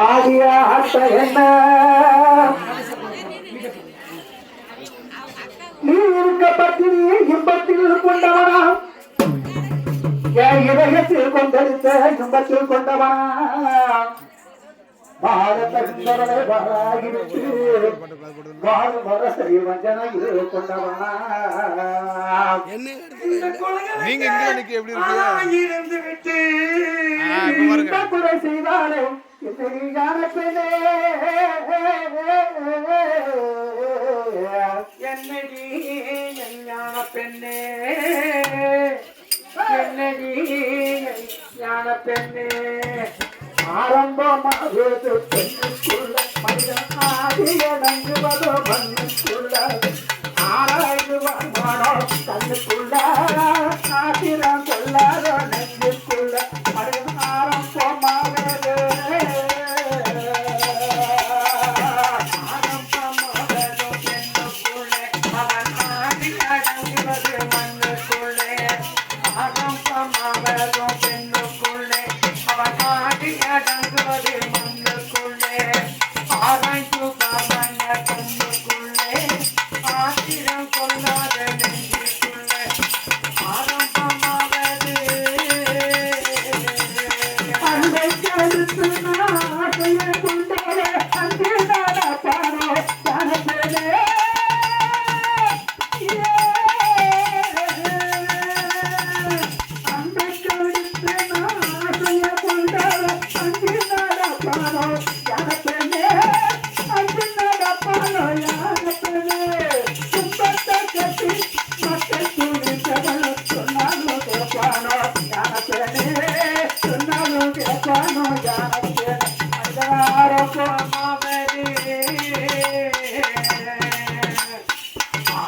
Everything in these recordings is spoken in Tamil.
ஆகிய அர்த்த என்ன? நீ இருக்கப்பட்டு நீ இன்பத்தில் கொண்டவனா? என் இதயத்தில் கொண்டெடுத்த இன்பத்தில் கொண்டவனா? பாரதந்தவனை வராகிவிட்டு வாழும் வர சரி வஞ்சனா இது கொண்டவனா நீங்க இருந்து விட்டு செய்தாலே என்னடி ஞான பெண்ணே. என்னடி ஞான பெண்ணே. ஆரம்பமாகுது பெண்ணுக்குள்ள மனிதன் ஆகிய நங்குவதோ மண்ணுக்குள்ள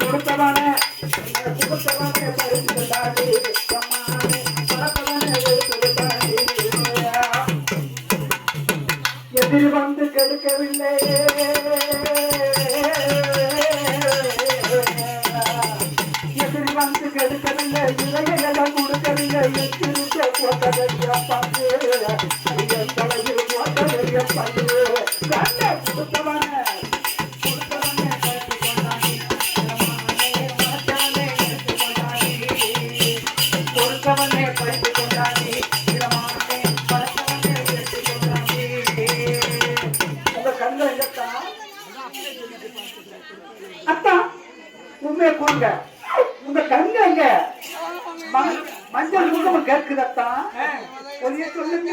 கொடுத்தவான கொடுத்தவான பறித்து தாண்டி அத்தா உண்மையை கூறுங்க. உங்க கண்ணு எங்க மஞ்சள் குங்குமம் கேட்குதத்தான் சொல்லுங்க.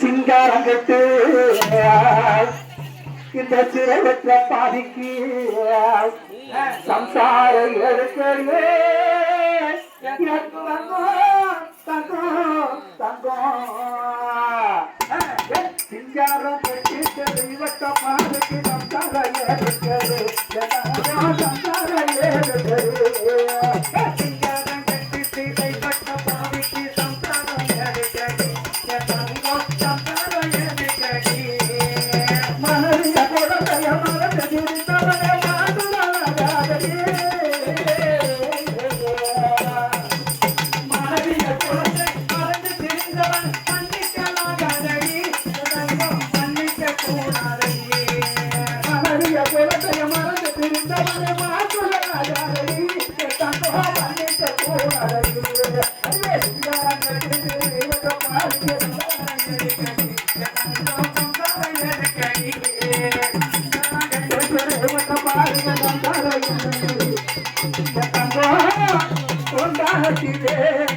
சிங்காரங்கட்டு இந்த சிறவற்ற பாதிக்கு சம்சார எடுக்கவே தங்கம் தங்கம் சிங்காரம் கட்டி தெய்வத்த பாதிக்கு சம்சார எடுக்கிறது சம்சார Yeah.